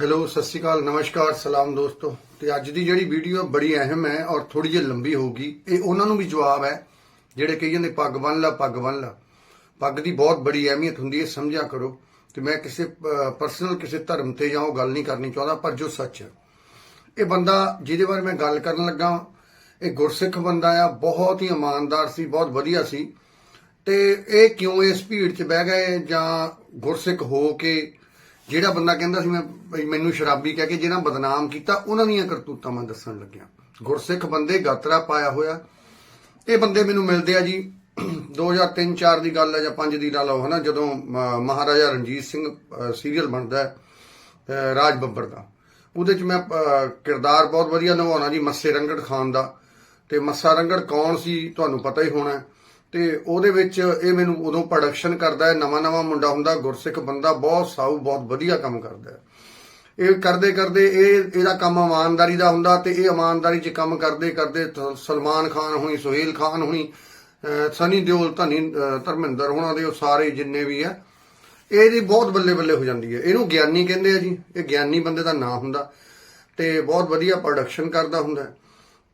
Hello ਸਤਿ ਸ਼੍ਰੀ ਅਕਾਲ, ਨਮਸਕਾਰ, ਸਲਾਮ ਦੋਸਤੋ। ਤੇ ਅੱਜ ਦੀ ਜਿਹੜੀ ਵੀਡੀਓ ਬੜੀ ਅਹਿਮ ਹੈ ਔਰ ਥੋੜੀ ਜਿਹੀ ਲੰਬੀ ਹੋਊਗੀ। ਇਹ ਉਹਨਾਂ ਨੂੰ ਵੀ ਜਵਾਬ ਹੈ, ਜਿਹੜੇ ਕਹੀ ਜਾਂਦੇ, ਪੱਗ ਬੰਨ ਲਾ, ਪੱਗ ਬੰਨ ਲਾ। ਪੱਗ ਦੀ ਬਹੁਤ ਬੜੀ ਅਹਿਮੀਅਤ ਹੁੰਦੀ ਹੈ, ਸਮਝਿਆ ਕਰੋ। ਤੇ ਮੈਂ ਕਿਸੇ ਪਰਸਨਲ ਕਿਸੇ ਧਰਮ ਤੇ ਜਾਂ ਉਹ ਗੱਲ ਨਹੀਂ ਕਰਨੀ ਚਾਹੁੰਦਾ, ਪਰ ਜੋ ਸੱਚ ਹੈ। ਇਹ ਬੰਦਾ, ਜਿਹਦੇ ਬਾਰੇ ਮੈਂ ਗੱਲ ਕਰਨ ਲੱਗਾ ਇਹ ਗੁਰਸਿੱਖ ਬੰਦਾ ਆ, ਬਹੁਤ ਹੀ ਇਮਾਨਦਾਰ ਸੀ, ਬਹੁਤ ਵਧੀਆ ਸੀ। ਤੇ ਇਹ ਕਿਉਂ ਇਸ ਭੀੜ 'ਚ ਬਹਿ ਗਏ ਜਾਂ ਗੁਰਸਿੱਖ ਹੋ ਕੇ ਜਿਹੜਾ ਬੰਦਾ ਕਹਿੰਦਾ ਸੀ ਮੈਂ ਬਈ ਮੈਨੂੰ ਸ਼ਰਾਬੀ ਕਹਿ ਕੇ ਜਿਹਨਾਂ ਬਦਨਾਮ ਕੀਤਾ, ਉਹਨਾਂ ਦੀਆਂ ਕਰਤੂਤਾਂ ਮੈਂ ਦੱਸਣ ਲੱਗਿਆ। ਗੁਰਸਿੱਖ ਬੰਦੇ ਗਾਤਰਾ ਪਾਇਆ ਹੋਇਆ। ਇਹ ਬੰਦੇ ਮੈਨੂੰ ਮਿਲਦੇ ਆ ਜੀ 2003-4 ਦੀ ਗੱਲ ਹੈ ਜਾਂ 5 ਦੀ ਲਾ ਲਓ ਹਨਾ? ਜਦੋਂ ਮ- ਮਹਾਰਾਜਾ ਰਣਜੀਤ ਸਿੰਘ ਸੀਰੀਅਲ ਬਣਦਾ ਹੈ ਰਾਜ ਬੱਬਰ ਦਾ। ਉਹਦੇ ਚ ਮੈਂ ਕਿਰਦਾਰ ਬਹੁਤ ਵਧੀਆ ਨਿਭਾਉਣਾ ਜੀ, ਮੱਸੇ ਰੰਗੜ ਖਾਨ ਦਾ। ਤੇ ਮੱਸਾ ਰੰਗੜ ਕੌਣ ਸੀ, ਤੁਹਾਨੂੰ ਪਤਾ ਹੀ ਹੋਣਾ ਤੇ ਉਹਦੇ ਵਿੱਚ ਇਹ ਮੈਨੂੰ ਉਦੋਂ ਪ੍ਰੋਡਕਸ਼ਨ ਕਰਦਾ ਹੈ, ਨਵਾਂ ਨਵਾਂ ਮੁੰਡਾ ਹੁੰਦਾ, ਗੁਰਸਿੱਖ ਬੰਦਾ, ਬਹੁਤ ਸਾਊ, ਬਹੁਤ ਵਧੀਆ ਕੰਮ ਕਰਦਾ ਹੈ। ਇਹ ਕਰਦੇ ਕਰਦੇ ਇਹ, ਇਹਦਾ ਕੰਮ ਇਮਾਨਦਾਰੀ ਦਾ ਹੁੰਦਾ ਤੇ ਇਹ ਇਮਾਨਦਾਰੀ 'ਚ ਕੰਮ ਕਰਦੇ ਕਰਦੇ ਸਲਮਾਨ ਖਾਨ ਹੋਣੀ, ਸੁਹੇਲ ਖਾਨ ਹੋਣੀ ਸਨੀ ਦਿਓਲ, ਧਨੀ ਧਰਮਿੰਦਰ ਹੋਣਾ ਦੇ ਉਹ ਸਾਰੇ ਜਿੰਨੇ ਵੀ ਆ ਇਹਦੀ ਬਹੁਤ ਬੱਲੇ ਬੱਲੇ ਹੋ ਜਾਂਦੀ ਹੈ। ਇਹਨੂੰ ਗਿਆਨੀ ਕਹਿੰਦੇ ਆ ਜੀ। ਇਹ ਗਿਆਨੀ ਬੰਦੇ ਦਾ ਨਾਂ ਹੁੰਦਾ ਤੇ ਬਹੁਤ ਵਧੀਆ ਪ੍ਰੋਡਕਸ਼ਨ ਕਰਦਾ ਹੁੰਦਾ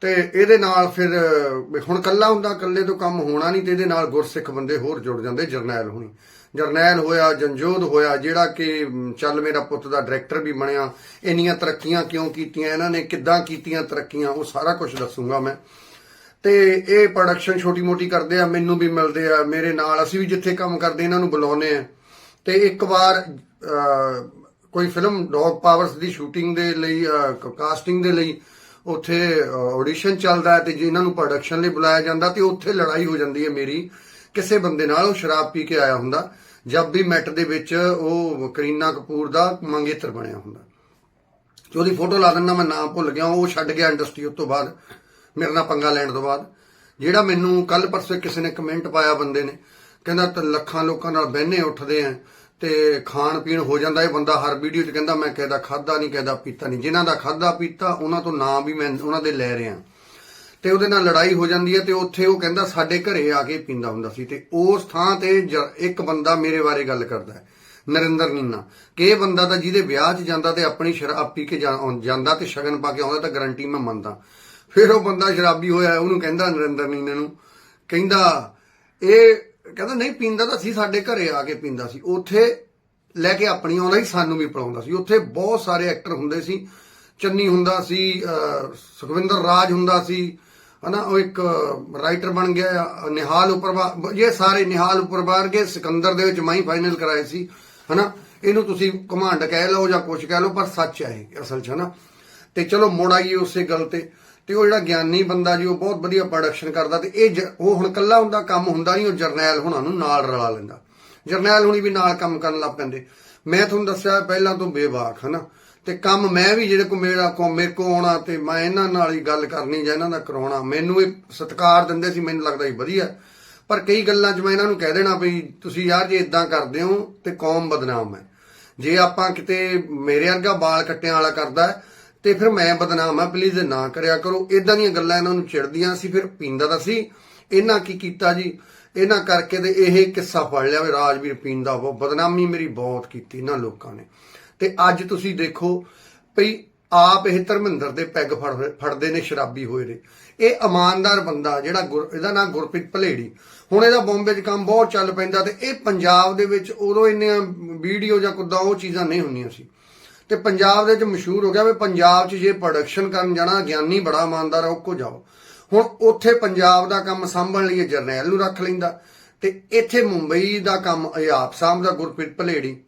ਤੇ ਇਹਦੇ ਨਾਲ ਫਿਰ ਹੁਣ ਕੱਲਾ ਹੁੰਦਾ ਕੱਲੇ ਤੋਂ ਕੰਮ ਹੋਣਾ ਨਹੀਂ ਤੇ ਇਹਦੇ ਨਾਲ ਗੁਰਸਿੱਖ ਬੰਦੇ ਹੋਰ ਜੁੜ ਜਾਂਦੇ, ਜਰਨੈਲ ਹੋਣੀ। ਜਰਨੈਲ ਹੋਇਆ ਜੰਜੋਦ ਹੋਇਆ, ਜਿਹੜਾ ਕਿ ਚੱਲ ਮੇਰਾ ਪੁੱਤ ਦਾ ਡਾਇਰੈਕਟਰ ਵੀ ਬਣਿਆ, ਇੰਨੀਆਂ ਤਰੱਕੀਆਂ ਕਿਉਂ ਕੀਤੀਆਂ, ਇਹਨਾਂ ਨੇ ਕਿੱਦਾਂ ਕੀਤੀਆਂ ਤਰੱਕੀਆਂ, ਉਹ ਸਾਰਾ ਕੁਝ ਦੱਸੂਗਾ ਮੈਂ। ਤੇ ਇਹ ਪ੍ਰੋਡਕਸ਼ਨ ਛੋਟੀ ਮੋਟੀ ਕਰਦੇ ਆ, ਮੈਨੂੰ ਵੀ ਮਿਲਦੇ ਆ, ਮੇਰੇ ਨਾਲ ਅਸੀਂ ਵੀ ਜਿੱਥੇ ਕੰਮ ਕਰਦੇ, ਇਹਨਾਂ ਨੂੰ ਬੁਲਾਉਨੇ ਆ। ਤੇ ਇੱਕ ਵਾਰ ਕੋਈ ਫਿਲਮ ਡੌਗ ਪਾਵਰਸ ਦੀ ਸ਼ੂਟਿੰਗ ਦੇ ਲਈ ਕਾਸਟਿੰਗ ਦੇ ਲਈ ਉੱਥੇ ਆਡੀਸ਼ਨ ਚੱਲਦਾ ਹੈ ਤੇ ਜੇ ਇਹਨਾਂ ਨੂੰ ਪ੍ਰੋਡਕਸ਼ਨ ਲਈ ਬੁਲਾਇਆ ਜਾਂਦਾ ਤੇ ਉੱਥੇ ਲੜਾਈ ਹੋ ਜਾਂਦੀ ਹੈ ਮੇਰੀ। ਕਿਸੇ ਬੰਦੇ ਨਾਲ ਉਹ ਸ਼ਰਾਬ ਪੀ ਕੇ ਆਇਆ ਹੁੰਦਾ। ਜਦ ਵੀ ਮੈਟ ਦੇ ਵਿੱਚ ਉਹ ਕਰੀਨਾ ਕਪੂਰ ਦਾ ਮੰਗੇਤਰ ਬਣਿਆ ਹੁੰਦਾ। ਤੇ ਉਹਦੀ ਫੋਟੋ ਲਾ ਦਿੰਦਾ, ਮੈਂ ਨਾਮ ਭੁੱਲ ਗਿਆ, ਉਹ ਛੱਡ ਗਿਆ ਇੰਡਸਟਰੀ ਉਸ ਤੋਂ ਬਾਅਦ। ਮੇਰੇ ਨਾਲ ਪੰਗਾ ਲੈਣ ਤੋਂ ਬਾਅਦ। ਜਿਹੜਾ ਮੈਨੂੰ ਕੱਲ ਪਰਸੋਂ ਕਿਸੇ ਨੇ ਕਮੈਂਟ ਪਾਇਆ ਬੰਦੇ ਨੇ, ਕਹਿੰਦਾ ਲੱਖਾਂ ਲੋਕਾਂ ਨਾਲ ਬਹਿਨੇ ਉੱਠਦੇ ਆ। ਤੇ ਖਾਣ ਪੀਣ ਹੋ ਜਾਂਦਾ ਇਹ ਬੰਦਾ ਹਰ ਵੀਡੀਓ 'ਚ ਕਹਿੰਦਾ ਮੈਂ ਕਿਹਦਾ ਖਾਦਾ ਨਹੀਂ ਕਿਹਦਾ ਪੀਤਾ ਨਹੀਂ। ਜਿਨ੍ਹਾਂ ਦਾ ਖਾਦਾ ਪੀਤਾ, ਉਹਨਾਂ ਤੋਂ ਨਾਂ ਵੀ ਮੈਂ ਉਹਨਾਂ ਦੇ ਲੈ ਰਿਹਾ। ਤੇ ਉਹਦੇ ਨਾਲ ਲੜਾਈ ਹੋ ਜਾਂਦੀ ਹੈ ਤੇ ਉੱਥੇ ਉਹ ਕਹਿੰਦਾ ਸਾਡੇ ਘਰੇ ਆ ਕੇ ਪੀਂਦਾ ਹੁੰਦਾ ਸੀ ਤੇ ਉਸ ਥਾਂ ਤੇ ਜ- ਇੱਕ ਬੰਦਾ ਮੇਰੇ ਬਾਰੇ ਗੱਲ ਕਰਦਾ ਹੈ, ਨਰਿੰਦਰ ਨੀਨਾ। ਕਿ ਇਹ ਬੰਦਾ ਤਾਂ ਜਿਹਦੇ ਵਿਆਹ 'ਚ ਜਾਂਦਾ ਤੇ ਆਪਣੀ ਸ਼ਰਾਬ ਪੀ ਕੇ ਜਾਂਦਾ ਤੇ ਸ਼ਗਨ ਪਾ ਕੇ ਆਉਂਦਾ ਤਾਂ ਗਰੰਟੀ ਮੈਂ ਮੰਨਦਾ। ਫਿਰ ਉਹ ਬੰਦਾ ਸ਼ਰਾਬੀ ਹੋਇਆ, ਉਹਨੂੰ ਕਹਿੰਦਾ ਨਰਿੰਦਰ ਨੀਨਾ ਨੂੰ, ਕਹਿੰਦਾ, ਇਹ ਕਹਿੰਦਾ, ਨਹੀਂ, ਪੀਂਦਾ ਤਾਂ ਸੀ, ਸਾਡੇ ਘਰੇ ਆ ਕੇ ਪੀਂਦਾ ਸੀ। ਉੱਥੇ ਲੈ ਕੇ ਆਪਣੀ ਆਉਂਦਾ ਸੀ, ਸਾਨੂੰ ਵੀ ਪਿਲਾਉਂਦਾ ਸੀ। ਉੱਥੇ ਬਹੁਤ ਸਾਰੇ ਐਕਟਰ ਹੁੰਦੇ ਸੀ। ਚੰਨੀ ਹੁੰਦਾ ਸੀ ਸੁਖਵਿੰਦਰ ਰਾਜ ਹੁੰਦਾ ਸੀ, ਹਨਾ, ਉਹ ਇੱਕ ਰਾਈਟਰ ਬਣ ਗਿਆ, ਨਿਹਾਲ ਉਪਰਵਾ, ਇਹ ਸਾਰੇ ਨਿਹਾਲ ਉਪਰਵਾਰ ਕੇ ਸਿਕੰਦਰ ਦੇ ਵਿੱਚ ਮੈਂ ਫਾਈਨਲ ਕਰਾਏ ਸੀ, ਹਨਾ। ਇਹਨੂੰ ਤੁਸੀਂ ਕਮਾਂਡ ਕਹਿ ਲਓ ਜਾਂ ਕੁਝ ਕਹਿ ਲਓ, ਪਰ ਸੱਚ ਹੈ ਇਹ, ਅਸਲ 'ਚ, ਹਨਾ। ਤੇ ਚਲੋ, ਮੁੜ ਆਈਏ ਉਸੇ ਗੱਲ ਤੇ। ਤੇ ਉਹ ਜਿਹੜਾ ਗਿਆਨੀ ਬੰਦਾ ਜੀ, ਉਹ ਬਹੁਤ ਵਧੀਆ ਪ੍ਰੋਡਕਸ਼ਨ ਕਰਦਾ ਤੇ ਇਹ ਜ- ਉਹ ਹੁਣ ਕੱਲਾ ਹੁੰਦਾ, ਕੰਮ ਹੁੰਦਾ ਨਹੀਂ, ਉਹ ਜਰਨੈਲ ਹੁਣਾਂ ਨੂੰ ਨਾਲ ਰਲਾ ਲੈਂਦਾ। ਜਰਨੈਲ ਹੁਣੀ ਵੀ ਨਾਲ ਕੰਮ ਕਰਨ ਲੱਗ ਪੈਂਦੇ। ਮੈਂ ਤੁਹਾਨੂੰ ਦੱਸਿਆ ਪਹਿਲਾਂ ਤੋਂ ਬੇਵਾਕ, ਹਨਾ? ਤੇ ਕੰਮ ਮੈਂ ਵੀ ਜਿਹੜੇ ਕੋ ਮੇਰਾ ਕੋ, ਮੇਰੇ ਕੋ ਆਉਣਾ ਤੇ ਮੈਂ ਇਹਨਾਂ ਨਾਲ ਹੀ ਗੱਲ ਕਰਨੀ ਜਾਂ ਇਹਨਾਂ ਦਾ ਕਰਾਉਣਾ, ਮੈਨੂੰ ਇਹ ਸਤਿਕਾਰ ਦਿੰਦੇ ਸੀ, ਮੈਨੂੰ ਲੱਗਦਾ ਸੀ ਵਧੀਆ। ਪਰ ਕਈ ਗੱਲਾਂ 'ਚ ਮੈਂ ਇਹਨਾਂ ਨੂੰ ਕਹਿ ਦੇਣਾ ਵੀ ਤੁਸੀਂ ਯਾਰ ਜੇ ਇਦਾਂ ਕਰਦੇ ਹੋ ਤੇ ਕੌਮ ਬਦਨਾਮ ਹੈ। ਜੇ ਆਪਾਂ ਕਿਤੇ ਮੇਰੇ ਵਰਗਾ ਬਾਲ ਕੱਟਿਆਂ ਵਾਲਾ ਕਰਦਾ ਤੇ ਫਿਰ ਮੈਂ ਬਦਨਾਮ ਆ ਪਲੀਜ਼ ਨਾ ਕਰਿਆ ਕਰੋ। ਇਦਾਂ ਦੀਆਂ ਗੱਲਾਂ ਇਹਨਾਂ ਨੂੰ ਚਿੜਦੀਆਂ ਸੀ, ਫਿਰ ਪੀਂਦਾ ਤਾਂ ਸੀ। ਇਹਨਾਂ ਕੀ ਕੀਤਾ ਜੀ? ਇਹਨਾਂ ਕਰਕੇ ਤੇ ਇਹ ਕਿੱਸਾ ਫੜ ਲਿਆ ਵੀ ਰਾਜਵੀਰ ਪੀਂਦਾ ਉਹ ਬਦਨਾਮੀ ਮੇਰੀ ਬਹੁਤ ਕੀਤੀ ਇਹਨਾਂ ਲੋਕਾਂ ਨੇ। ਤੇ ਅੱਜ ਤੁਸੀਂ ਦੇਖੋ ਭਈ ਆਪ ਇਹ ਧਰਮਿੰਦਰ ਦੇ ਪੈਗ ਫੜ ਫੜਦੇ ਨੇ, ਸ਼ਰਾਬੀ ਹੋਏ ਨੇ। ਇਹ ਇਮਾਨਦਾਰ ਬੰਦਾ ਜਿਹੜਾ ਗੁਰ- ਇਹਦਾ ਨਾਮ ਗੁਰਪ੍ਰੀਤ ਭਲੇੜੀ। ਹੁਣ ਇਹਦਾ ਬੰਬੇ 'ਚ ਕੰਮ ਬਹੁਤ ਚੱਲ ਪੈਂਦਾ ਤੇ ਇਹ ਪੰਜਾਬ ਦੇ ਵਿੱਚ ਉਦੋਂ ਇੰਨੀਆਂ ਵੀਡੀਓ ਜਾਂ ਕੁੱਦਾਂ ਉਹ ਚੀਜ਼ਾਂ ਨਹੀਂ ਹੁੰਦੀਆਂ ਸੀ। ਤੇ ਪੰਜਾਬ ਦੇ ਵਿੱਚ ਮਸ਼ਹੂਰ ਹੋ ਗਿਆ ਵੀ ਪੰਜਾਬ 'ਚ ਜੇ ਪ੍ਰੋਡਕਸ਼ਨ ਕਰਨ ਜਾਣਾ, ਗਿਆਨੀ ਬੜਾ ਇਮਾਨਦਾਰ ਹੈ ਉਹ ਕੋ ਜਾਓ। ਹੁਣ ਉੱਥੇ ਪੰਜਾਬ ਦਾ ਕੰਮ ਸੰਭਲਣ ਲਈ ਜਰਨੈਲ ਨੂੰ ਰੱਖ ਲੈਂਦਾ। ਤੇ ਇੱਥੇ ਮੁੰਬਈ ਦਾ ਕੰਮ ਇਹ ਆਪ ਸਾਂਭਦਾ, ਗੁਰਪ੍ਰੀਤ ਭਲੇੜੀ।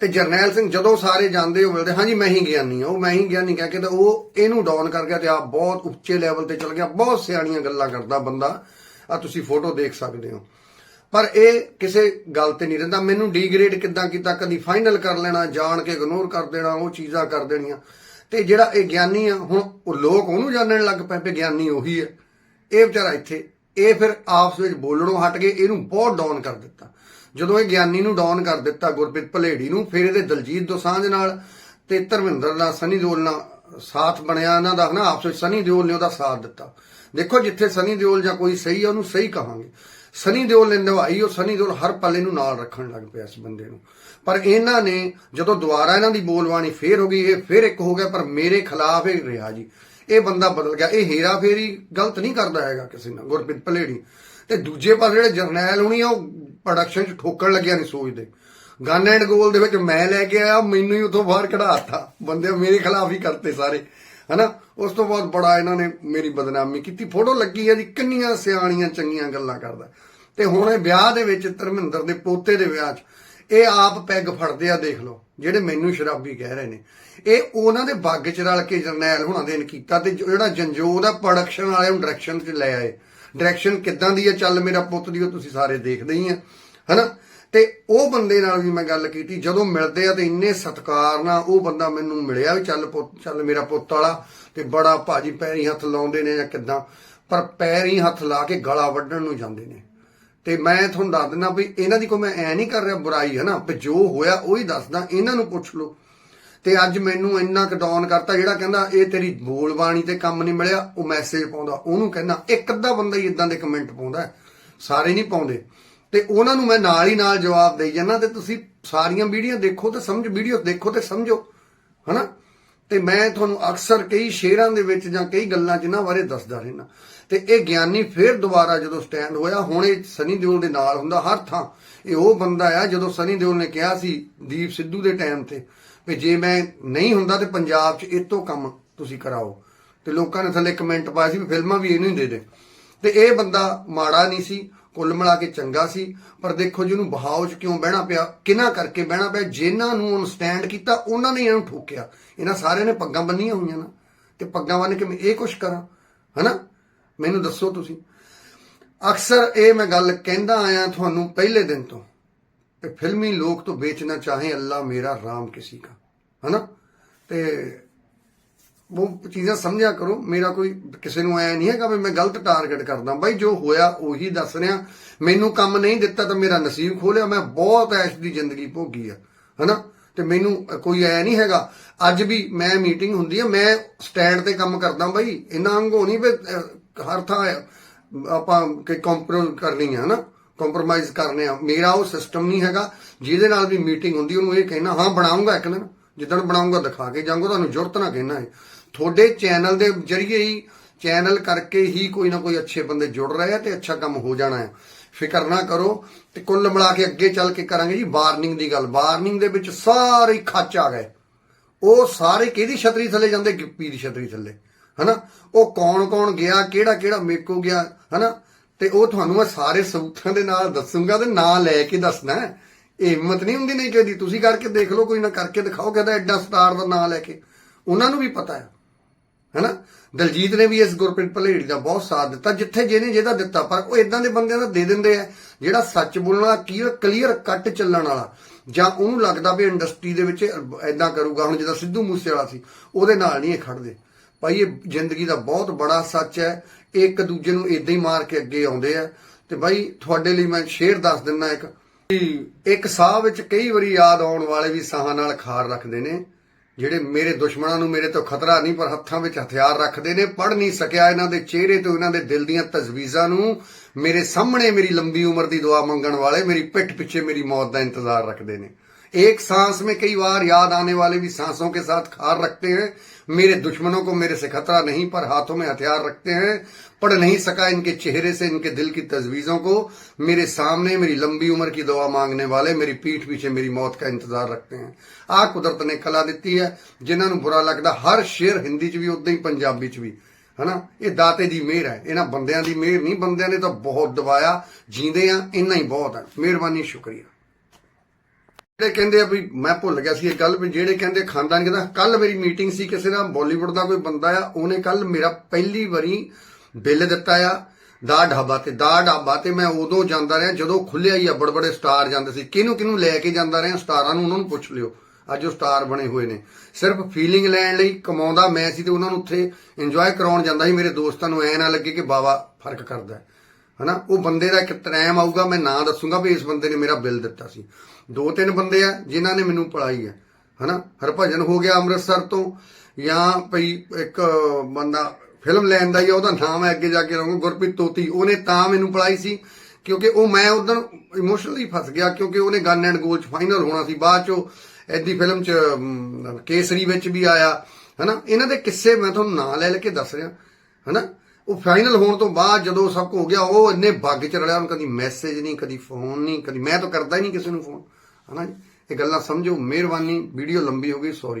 ਤੇ ਜਰਨੈਲ ਸਿੰਘ ਜਦੋਂ ਸਾਰੇ ਜਾਂਦੇ ਹੋ ਮਿਲਦੇ, ਹਾਂਜੀ, ਮੈਂ ਹੀ ਗਿਆਨੀ ਆ, ਉਹ ਮੈਂ ਹੀ ਗਿਆਨੀ ਕਹਿ ਕੇ ਤੇ ਉਹ ਇਹਨੂੰ ਡਾਊਨ ਕਰ ਗਿਆ ਤੇ ਆਪ ਬਹੁਤ ਉੱਚੇ ਲੈਵਲ ਤੇ ਚਲ ਗਿਆ। ਬਹੁਤ ਸਿਆਣੀਆਂ ਗੱਲਾਂ ਕਰਦਾ ਬੰਦਾ। ਆ ਤੁਸੀਂ ਫੋਟੋ ਦੇਖ ਸਕਦੇ ਹੋ। ਪਰ ਇਹ ਕਿਸੇ ਗੱਲ ਤੇ ਨਹੀਂ ਰਹਿੰਦਾ। ਮੈਨੂੰ ਡੀਗ੍ਰੇਡ ਕਿੱਦਾਂ ਕੀਤਾ, ਕਦੀ ਫਾਈਨਲ ਕਰ ਲੈਣਾ, ਜਾਣ ਕੇ ਇਗਨੋਰ ਕਰ ਦੇਣਾ, ਉਹ ਚੀਜ਼ਾਂ ਕਰ ਦੇਣੀਆਂ। ਤੇ ਜਿਹੜਾ ਇਹ ਗਿਆਨੀ ਆ, ਹੁਣ ਉਹ ਲੋਕ ਉਹਨੂੰ ਜਾਣਨ ਲੱਗ ਪਏ ਵੀ ਗਿਆਨੀ ਉਹੀ ਹੈ। ਇਹ ਵਿਚਾਰਾ ਇੱਥੇ, ਇਹ ਫਿਰ ਆਪਸ ਵਿੱਚ ਬੋਲਣੋਂ ਹਟ ਗਏ ਇਹਨੂੰ ਬਹੁਤ ਡਾਊਨ ਕਰ ਦਿੱਤਾ। ਜਦੋਂ ਇਹ ਗਿਆਨੀ ਨੂੰ ਡਾਊਨ ਕਰ ਦਿੱਤਾ, ਗੁਰਪ੍ਰੀਤ ਭਲੇੜੀ ਨੂੰ, ਫਿਰ ਇਹਦੇ ਦਲਜੀਤ ਦੋਸਾਂਝ ਨਾਲ ਤੇ ਧਰਮਿੰਦਰ ਨਾਲ ਸਨੀ ਦਿਓਲ ਨਾਲ ਸਾਥ ਬਣਿਆ ਇਹਨਾਂ ਦਾ, ਹਨਾ? ਆਪਸ ਵਿੱਚ ਸਨੀ ਦਿਓਲ ਨੇ ਉਹਦਾ ਸਾਥ ਦਿੱਤਾ। ਦੇਖੋ, ਜਿੱਥੇ ਸਨੀ ਦਿਓਲ ਜਾਂ ਕੋਈ ਸਹੀ ਆ, ਉਹਨੂੰ ਸਹੀ ਕਹਾਂਗੇ। ਸਨੀ ਦਿਓਲ ਨੇ ਨਿਭਾਈ, ਉਹ ਸਨੀ ਦਿਓਲ ਹਰ ਪੱਲੇ ਨੂੰ ਨਾਲ ਰੱਖਣ ਲੱਗ ਪਿਆ ਇਸ ਬੰਦੇ ਨੂੰ। ਪਰ ਇਹਨਾਂ ਨੇ ਜਦੋਂ ਦੁਬਾਰਾ ਇਹਨਾਂ ਦੀ ਬੋਲਬਾਣੀ ਫੇਰ ਹੋ ਗਈ, ਇਹ ਫੇਰ ਇੱਕ ਹੋ ਗਿਆ, ਪਰ ਮੇਰੇ ਖਿਲਾਫ ਇਹ ਰਿਹਾ ਜੀ। ਇਹ ਬੰਦਾ ਬਦਲ ਗਿਆ। ਇਹ ਹੇਰਾ ਫੇਰੀ ਗਲਤ ਨਹੀਂ ਕਰਦਾ ਹੈਗਾ ਕਿਸੇ ਨਾਲ, ਗੁਰਪ੍ਰੀਤ ਭਲੇੜੀ। ਤੇ ਦੂਜੇ ਪਾਸੇ ਜਿਹੜੇ ਜਰਨੈਲ ਹੋਣੀ ਆ, ਉਹ ਪ੍ਰੋਡਕਸ਼ਨ 'ਚ ਠੋਕਣ ਲੱਗਿਆ ਨਹੀਂ ਸੋਚਦੇ। ਗਨ ਐਂਡ ਗੋਲ ਦੇ ਵਿੱਚ ਮੈਂ ਲੈ ਕੇ ਆਇਆ, ਮੈਨੂੰ ਹੀ ਉਥੋਂ ਬਾਹਰ ਕਢਾਤਾ ਬੰਦੇ ਮੇਰੇ ਖਿਲਾਫ ਹੀ ਕਰਤੇ ਸਾਰੇ। ਹਨਾ? ਉਸ ਤੋਂ ਬਾਅਦ ਬੜਾ ਇਹਨਾਂ ਨੇ ਮੇਰੀ ਬਦਨਾਮੀ ਕੀਤੀ। ਫੋਟੋ ਲੱਗੀ ਹੈ ਜੀ, ਕਿੰਨੀਆਂ ਸਿਆਣੀਆਂ, ਚੰਗੀਆਂ ਗੱਲਾਂ ਕਰਦਾ। ਤੇ ਹੁਣ ਇਹ ਵਿਆਹ ਦੇ ਵਿੱਚ ਧਰਮਿੰਦਰ ਦੇ ਪੋਤੇ ਦੇ ਵਿਆਹ 'ਚ ਇਹ ਆਪ ਪੈਗ ਫੜਦੇ ਆ, ਦੇਖ ਲਓ, ਜਿਹੜੇ ਮੈਨੂੰ ਸ਼ਰਾਬੀ ਕਹਿ ਰਹੇ ਨੇ। ਇਹ ਉਹਨਾਂ ਦੇ ਬਾਗ 'ਚ ਰਲ ਕੇ ਜਰਨੈਲ ਹੁਣਾਂ ਦੇ ਕੀਤਾ ਤੇ ਜਿਹੜਾ ਜੰਜੋ ਦਾ ਪ੍ਰੋਡਕਸ਼ਨ ਵਾਲੇ ਨੂੰ ਡਾਇਰੈਕਸ਼ਨ 'ਚ ਲੈ ਆਏ। ਡਾਇਰੈਕਸ਼ਨ ਕਿੱਦਾਂ ਦੀ ਹੈ ਚੱਲ ਮੇਰਾ ਪੁੱਤ ਦੀ ਉਹ ਤੁਸੀਂ ਸਾਰੇ ਦੇਖਦੇ ਹੀ ਆ, ਹਨਾ? ਤੇ ਉਹ ਬੰਦੇ ਨਾਲ ਵੀ ਮੈਂ ਗੱਲ ਕੀਤੀ, ਜਦੋਂ ਮਿਲਦੇ ਆ ਤੇ ਇੰਨੇ ਸਤਿਕਾਰ ਨਾਲ ਉਹ ਬੰਦਾ ਮੈਨੂੰ ਮਿਲਿਆ ਵੀ ਚੱਲ ਪੁੱਤ, ਚੱਲ ਮੇਰਾ ਪੁੱਤ ਵਾਲਾ, ਤੇ ਬੜਾ ਭਾਜੀ ਪੈਰੀ ਹੱਥ ਲਾਉਂਦੇ ਨੇ ਜਾਂ ਕਿੱਦਾਂ, ਪਰ ਪੈਰੀ ਹੱਥ ਲਾ ਕੇ ਗਲਾ ਵੱਢਣ ਨੂੰ ਜਾਂਦੇ ਨੇ। ਤੇ ਮੈਂ ਤੁਹਾਨੂੰ ਦੱਸ ਦਿੰਦਾ ਵੀ ਇਹਨਾਂ ਦੀ ਕੋਈ ਮੈਂ ਐ ਨਹੀਂ ਕਰ ਰਿਹਾ ਬੁਰਾਈ ਹੈ ਨਾ ਵੀ ਜੋ ਹੋਇਆ ਉਹ ਹੀ ਦੱਸਦਾ, ਇਹਨਾਂ ਨੂੰ ਪੁੱਛ ਲਓ। ਤੇ ਅੱਜ ਮੈਨੂੰ ਇੰਨਾ ਕੁ ਡਾਊਨ ਕਰਤਾ ਜਿਹੜਾ ਕਹਿੰਦਾ, ਇਹ ਤੇਰੀ ਬੋਲਬਾਣੀ ਤੇ ਕੰਮ ਨਹੀਂ ਮਿਲਿਆ, ਉਹ ਮੈਸੇਜ ਪਾਉਂਦਾ। ਉਹਨੂੰ ਕਹਿੰਦਾ, ਇੱਕ ਅੱਧਾ ਬੰਦਾ ਹੀ ਇਦਾਂ ਦੇ ਕਮੈਂਟ ਪਾਉਂਦਾ ਸਾਰੇ ਨਹੀਂ ਪਾਉਂਦੇ। ਤੇ ਉਹਨਾਂ ਨੂੰ ਮੈਂ ਨਾਲ ਹੀ ਨਾਲ ਜਵਾਬ ਦੇਈ ਜਾਂਦਾ ਤੇ ਤੁਸੀਂ ਸਾਰੀਆਂ ਵੀਡੀਓ ਦੇਖੋ ਤੇ ਸਮਝ, ਵੀਡੀਓ ਦੇਖੋ ਤੇ ਸਮਝੋ, ਹਨਾ? ਤੇ ਮੈਂ ਤੁਹਾਨੂੰ ਅਕਸਰ ਕਈ ਸ਼ੇਰਾਂ ਦੇ ਵਿੱਚ ਜਾਂ ਕਈ ਗੱਲਾਂ ਜਿਨ੍ਹਾਂ ਬਾਰੇ ਦੱਸਦਾ ਰਹਿਣਾ ਤੇ ਇਹ ਗਿਆਨੀ ਫੇਰ ਦੁਬਾਰਾ ਜਦੋਂ ਸਟੈਂਡ ਹੋਇਆ, ਹੁਣ ਇਹ ਸਨੀ ਦਿਓਲ ਦੇ ਨਾਲ ਹੁੰਦਾ, ਹਰ ਥਾਂ। ਇਹ ਉਹ ਬੰਦਾ ਆ ਜਦੋਂ ਸਨੀ ਦਿਓਲ ਨੇ ਕਿਹਾ ਸੀ ਦੀਪ ਸਿੱਧੂ ਦੇ ਟਾਈਮ ਤੇ ਵੀ ਜੇ ਮੈਂ ਨਹੀਂ ਹੁੰਦਾ ਤੇ ਪੰਜਾਬ 'ਚ ਇਹ ਤੋਂ ਕੰਮ ਤੁਸੀਂ ਕਰਾਓ। ਤੇ ਲੋਕਾਂ ਨੇ ਥੱਲੇ ਕਮੈਂਟ ਪਾਇਆ ਸੀ ਵੀ ਫਿਲਮਾਂ ਵੀ ਇਹਨੂੰ ਹੀ ਦੇ ਦੇ। ਤੇ ਇਹ ਬੰਦਾ ਮਾੜਾ ਨਹੀਂ ਸੀ। ਕੁੱਲ ਮਿਲਾ ਕੇ ਚੰਗਾ ਸੀ, ਪਰ ਦੇਖੋ ਜੀ ਉਹਨੂੰ ਬਹਾਉ 'ਚ ਕਿਉਂ ਬਹਿਣਾ ਪਿਆ? ਕਿਹਨਾਂ ਕਰਕੇ ਬਹਿਣਾ ਪਿਆ? ਜਿਨ੍ਹਾਂ ਨੂੰ ਉਹਨੂੰ ਸਟੈਂਡ ਕੀਤਾ, ਉਹਨਾਂ ਨੇ ਇਹਨੂੰ ਠੋਕਿਆ। ਇਹਨਾਂ ਸਾਰਿਆਂ ਨੇ ਪੱਗਾਂ ਬੰਨੀਆਂ ਹੋਈਆਂ ਨਾ। ਤੇ ਪੱਗਾਂ ਬੰਨ ਕੇ ਮੈਂ ਇਹ ਕੁਛ ਕਰਾਂ, ਹਨਾ? ਮੈਨੂੰ ਦੱਸੋ ਤੁਸੀਂ। ਅਕਸਰ ਇਹ ਮੈਂ ਗੱਲ ਕਹਿੰਦਾ ਆਇਆ ਤੁਹਾਨੂੰ ਪਹਿਲੇ ਦਿਨ ਤੋਂ ਕਿ ਫਿਲਮੀ ਲੋਕ ਤੋਂ ਵੇਚਣਾ ਚਾਹੇ ਅੱਲਾ ਮੇਰਾ, ਰਾਮ ਕਿਸੇ ਦਾ, ਹਨਾ? ਤੇ ਉਹ ਚੀਜ਼ਾਂ ਸਮਝਿਆ ਕਰੋ। ਮੇਰਾ ਕੋਈ ਕਿਸੇ ਨੂੰ ਐ ਨਹੀਂ ਹੈਗਾ ਵੀ ਮੈਂ ਗਲਤ ਟਾਰਗੇਟ ਕਰਦਾ। ਬਾਈ, ਜੋ ਹੋਇਆ, ਉਹੀ ਦੱਸ ਰਿਹਾ। ਮੈਨੂੰ ਕੰਮ ਨਹੀਂ ਦਿੱਤਾ ਤਾਂ ਮੇਰਾ ਨਸੀਬ ਖੋਲਿਆ ਮੈਂ ਬਹੁਤ ਐਸ਼ ਦੀ ਜ਼ਿੰਦਗੀ ਭੋਗੀ ਆ। ਹਨਾ? ਤੇ ਮੈਨੂੰ ਕੋਈ ਐ ਨਹੀਂ ਹੈਗਾ। ਅੱਜ ਵੀ ਮੈਂ ਮੀਟਿੰਗ ਹੁੰਦੀ ਆ। ਮੈਂ ਸਟੈਂਡ ਤੇ ਕੰਮ ਕਰਦਾ ਬਾਈ। ਇੰਨਾ ਵਾਂਗੂ ਨਹੀਂ ਵੀ ਹਰ ਥਾਂ ਆਪਾਂ ਕਿ ਕੰਪਰੋਮਾਈਜ਼ ਕਰਨੀ ਆ, ਹਨਾ? ਕੰਪਰੋਮਾਈਜ਼ ਕਰਨੇ ਆ। ਮੇਰਾ ਉਹ ਸਿਸਟਮ ਨਹੀਂ ਹੈਗਾ। ਜਿਹਦੇ ਨਾਲ ਵੀ ਮੀਟਿੰਗ ਹੁੰਦੀ ਉਹਨੂੰ ਇਹ ਕਹਿਣਾ, ਹਾਂ, ਬਣਾਉਂਗਾ ਇੱਕ ਦਿਨ। ਜਿੱਦਣ ਬਣਾਉਂਗਾ, ਦਿਖਾ ਕੇ ਜਾਊਂਗਾ। ਤੁਹਾਨੂੰ ਜ਼ਰੂਰਤ ਨਾ ਕਹਿਣਾ ਹੈ ਤੁਹਾਡੇ ਚੈਨਲ ਦੇ ਜਰੀਏ ਹੀ, ਚੈਨਲ ਕਰਕੇ ਹੀ ਕੋਈ ਨਾ ਕੋਈ ਅੱਛੇ ਬੰਦੇ ਜੁੜ ਰਹੇ ਆ ਤੇ ਅੱਛਾ ਕੰਮ ਹੋ ਜਾਣਾ ਹੈ ਫਿਕਰ ਨਾ ਕਰੋ ਤੇ ਕੁੱਲ ਮਿਲਾ ਕੇ ਅੱਗੇ ਚੱਲ ਕੇ ਕਰਾਂਗੇ ਜੀ ਵਾਰਨਿੰਗ ਦੀ ਗੱਲ। ਵਾਰਨਿੰਗ ਦੇ ਵਿੱਚ ਸਾਰੇ ਖੱਚ ਆ ਗਏ। ਉਹ ਸਾਰੇ ਕਿਹਦੀ ਛਤਰੀ ਥੱਲੇ ਜਾਂਦੇ? ਗਿੱਪੀ ਦੀ ਛਤਰੀ ਥੱਲੇ। ਹਨਾ? ਉਹ ਕੌਣ ਕੌਣ ਗਿਆ, ਕਿਹੜਾ ਕਿਹੜਾ ਮੇਕੋ ਗਿਆ, ਹਨਾ? ਤੇ ਉਹ ਤੁਹਾਨੂੰ ਮੈਂ ਸਾਰੇ ਸਬੂਤਾਂ ਦੇ ਨਾਲ ਦੱਸੂਗਾ ਤੇ ਨਾਂ ਲੈ ਕੇ ਦੱਸਣਾ ਇਹ ਹਿੰਮਤ ਨਹੀਂ ਹੁੰਦੀ ਨਹੀਂ ਕਿਹਦੀ ਤੁਸੀਂ ਕਰਕੇ ਦੇਖ ਲਓ, ਕੋਈ ਨਾ ਕਰਕੇ ਦਿਖਾਓ, ਕਹਿੰਦਾ ਐਡਾ ਸਟਾਰ ਦਾ ਨਾਂ ਲੈ ਕੇ। ਉਹਨਾਂ ਨੂੰ ਵੀ ਪਤਾ ਹੈ। ਹੈਨਾ? ਦਲਜੀਤ ਨੇ ਵੀ ਇਸ ਗੁਰਪ੍ਰੀਤ ਭਲੇੜੀ ਦਾ ਬਹੁਤ ਸਾਥ ਦਿੱਤਾ, ਜਿੱਥੇ ਜਿਹਨੇ ਜਿਹਦਾ ਦਿੱਤਾ, ਪਰ ਉਹ ਇਦਾਂ ਦੇ ਬੰਦਿਆਂ ਦਾ ਦੇ ਦਿੰਦੇ ਆ, ਜਿਹੜਾ ਸੱਚ ਬੋਲਣਾ ਕਲੀਅਰ ਕਲੀਅਰ ਕੱਟ ਚੱਲਣ ਵਾਲਾ। ਜਾਂ ਉਹਨੂੰ ਲੱਗਦਾ ਵੀ ਇੰਡਸਟਰੀ ਦੇ ਵਿੱਚ ਐਦਾਂ ਕਰੂਗਾ, ਹੁਣ ਜਿੱਦਾਂ ਸਿੱਧੂ ਮੂਸੇਵਾਲਾ ਸੀ, ਉਹਦੇ ਨਾਲ ਨਹੀਂ ਇਹ ਖੜਦੇ। ਭਾਈ, ਇਹ ਜ਼ਿੰਦਗੀ ਦਾ ਬਹੁਤ ਬੜਾ ਸੱਚ ਹੈ, ਇਹ ਇੱਕ ਦੂਜੇ ਨੂੰ ਇਦਾਂ ਹੀ ਮਾਰ ਕੇ ਅੱਗੇ ਆਉਂਦੇ ਆ। ਤੇ ਭਾਈ, ਤੁਹਾਡੇ ਲਈ ਮੈਂ ਸ਼ੇਰ ਦੱਸ ਦਿੰਦਾ ਇੱਕ। ਇੱਕ ਸਾਹ ਵਿੱਚ ਕਈ ਵਾਰੀ ਯਾਦ ਆਉਣ ਵਾਲੇ ਵੀ ਸਾਹਾਂ ਨਾਲ ਖਾਰ ਰੱਖਦੇ ਨੇ। ਜਿਹੜੇ ਮੇਰੇ ਦੁਸ਼ਮਣਾਂ ਨੂੰ ਮੇਰੇ ਤੋਂ ਖਤਰਾ ਨਹੀਂ ਪਰ ਹੱਥਾਂ ਵਿੱਚ ਹਥਿਆਰ ਰੱਖਦੇ ਨੇ ਪੜ ਨਹੀਂ ਸਕਿਆ ਇਹਨਾਂ ਦੇ ਚਿਹਰੇ ਤੋਂ ਇਹਨਾਂ ਦੇ ਦਿਲ ਦੀਆਂ ਤਜਵੀਜ਼ਾਂ ਨੂੰ ਮੇਰੇ ਸਾਹਮਣੇ ਮੇਰੀ ਲੰਬੀ ਉਮਰ ਦੀ ਦੁਆ ਮੰਗਣ ਵਾਲੇ ਮੇਰੀ ਪਿੱਠ ਪਿੱਛੇ ਮੇਰੀ ਮੌਤ ਦਾ ਇੰਤਜ਼ਾਰ ਰੱਖਦੇ ਨੇ एक सांस में कई बार याद आने वाले भी सांसों के साथ खार रखते हैं मेरे दुश्मनों को मेरे से खतरा नहीं पर हाथों में हथियार रखते हैं पढ़ नहीं सका इनके चेहरे से इनके दिल की तजवीजों को मेरे सामने मेरी लंबी उम्र की दुआ मांगने वाले मेरी पीठ पीछे मेरी मौत का इंतजार रखते हैं आ कुदरत ने कला दी है जिन्हों ਨੂੰ ਬੁਰਾ ਲੱਗਦਾ ਹਰ ਸ਼ੇਰ ਹਿੰਦੀ ਚ ਵੀ ਉਦਾਂ ਹੀ ਪੰਜਾਬੀ ਚ ਵੀ ਹਨਾ ਇਹ ਦਾਤੇ ਦੀ ਮਿਹਰ ਹੈ ਇਹਨਾਂ ਬੰਦਿਆਂ ਦੀ ਮਿਹਰ ਨਹੀਂ ਬੰਦਿਆਂ ਨੇ ਤਾਂ ਬਹੁਤ ਦਵਾਇਆ ਜੀਂਦੇ ਆ ਇੰਨਾ ਹੀ ਬਹੁਤ ਹੈ ਮਿਹਰਬਾਨੀ ਸ਼ੁਕਰੀਆ ਜਿਹੜੇ ਕਹਿੰਦੇ ਆ ਵੀ ਮੈਂ ਭੁੱਲ ਗਿਆ ਸੀ ਇਹ ਗੱਲ ਵੀ ਜਿਹੜੇ ਕਹਿੰਦੇ ਖਾਨਦਾਨ ਕਹਿੰਦਾ ਕੱਲ ਮੇਰੀ ਮੀਟਿੰਗ ਸੀ ਕਿਸੇ ਦਾ ਬਾਲੀਵੁੱਡ ਦਾ ਕੋਈ ਬੰਦਾ ਆ, ਉਹਨੇ ਕੱਲ ਮੇਰਾ ਪਹਿਲੀ ਵਾਰੀ ਬਿੱਲ ਦਿੱਤਾ ਆ, ਦਾ ਢਾਬਾ ਤੇ, ਦਾ ਢਾਬਾ ਤੇ ਮੈਂ ਉਦੋਂ ਜਾਂਦਾ ਰਿਹਾ ਜਦੋਂ ਖੁੱਲਿਆ ਹੀ ਆ ਬੜੇ ਬੜੇ ਸਟਾਰ ਜਾਂਦੇ ਸੀ। ਕਿਹਨੂੰ ਕਿਹਨੂੰ ਲੈ ਕੇ ਜਾਂਦਾ ਰਿਹਾ, ਸਟਾਰਾਂ ਨੂੰ ਉਹਨਾਂ ਨੂੰ ਪੁੱਛ ਲਿਓ। ਅੱਜ ਉਹ ਸਟਾਰ ਬਣੇ ਹੋਏ ਨੇ। ਸਿਰਫ ਫੀਲਿੰਗ ਲੈਣ ਲਈ ਕਮਾਉਂਦਾ ਮੈਂ ਸੀ ਤੇ ਉਹਨਾਂ ਨੂੰ ਉੱਥੇ ਇੰਜੋਏ ਕਰਾਉਣ ਜਾਂਦਾ ਸੀ। ਮੇਰੇ ਦੋਸਤਾਂ ਨੂੰ ਐ ਨਾ ਲੱਗੇ ਕਿ ਬਾਵਾ, ਫ਼ਰਕ ਕਰਦਾ ਹਨਾ? ਉਹ ਬੰਦੇ ਦਾ ਇੱਕ ਟਾਈਮ ਆਊਗਾ ਮੈਂ ਨਾਂ ਦੱਸੂਗਾ ਵੀ ਇਸ ਬੰਦੇ ਨੇ ਮੇਰਾ ਬਿੱਲ ਦਿੱਤਾ ਸੀ। ਦੋ ਤਿੰਨ ਬੰਦੇ ਆ ਜਿਨ੍ਹਾਂ ਨੇ ਮੈਨੂੰ ਪੜਾਈ ਹੈ ਹਨਾ? ਹਰਭਜਨ ਹੋ ਗਿਆ ਅੰਮ੍ਰਿਤਸਰ ਤੋਂ ਜਾਂ ਭਈ ਇੱਕ ਬੰਦਾ ਫਿਲਮ ਲੈਣ ਦਾ ਹੀ ਆ, ਉਹਦਾ ਨਾਮ ਹੈ ਅੱਗੇ ਜਾ ਕੇ ਰਹੂੰਗਾ ਗੁਰਪ੍ਰੀਤ ਤੋਤੀ। ਉਹਨੇ ਤਾਂ ਮੈਨੂੰ ਪੜਾਈ ਸੀ ਕਿਉਂਕਿ ਉਹ ਮੈਂ ਉਦੋਂ ਇਮੋਸ਼ਨਲੀ ਫਸ ਗਿਆ ਕਿਉਂਕਿ ਉਹਨੇ ਗਨ ਐਂਡ ਗੋਲ ਚ ਫਾਈਨਲ ਹੋਣਾ ਸੀ। ਬਾਅਦ ਚੋਂ ਐਦੀ ਫਿਲਮ ਚ ਕੇਸਰੀ ਵਿੱਚ ਵੀ ਆਇਆ ਹਨਾ? ਇਹਨਾਂ ਦੇ ਕਿੱਸੇ ਮੈਂ ਤੁਹਾਨੂੰ ਨਾਂ ਲੈ ਲੈ ਕੇ ਦੱਸ ਰਿਹਾ ਹਨਾ? ਉਹ ਫਾਈਨਲ ਹੋਣ ਤੋਂ ਬਾਅਦ ਜਦੋਂ ਸਭ ਕੁ ਹੋ ਗਿਆ, ਉਹ ਇੰਨੇ ਬੱਗ ਚ ਰਲਿਆ ਉਹਨੂੰ ਕਦੀ ਮੈਸੇਜ ਨਹੀਂ, ਕਦੀ ਫੋਨ ਨਹੀਂ, ਕਦੀ ਮੈਂ ਤਾਂ ਕਰਦਾ ਹੀ ਨਹੀਂ ਕਿਸੇ ਨੂੰ ਫੋਨ ਹਨਾ ਇਹ ਗੱਲਾਂ ਸਮਝੋ, ਮਿਹਰਬਾਨੀ ਵੀਡੀਓ ਲੰਬੀ ਹੋ ਗਈ ਸੌਰੀ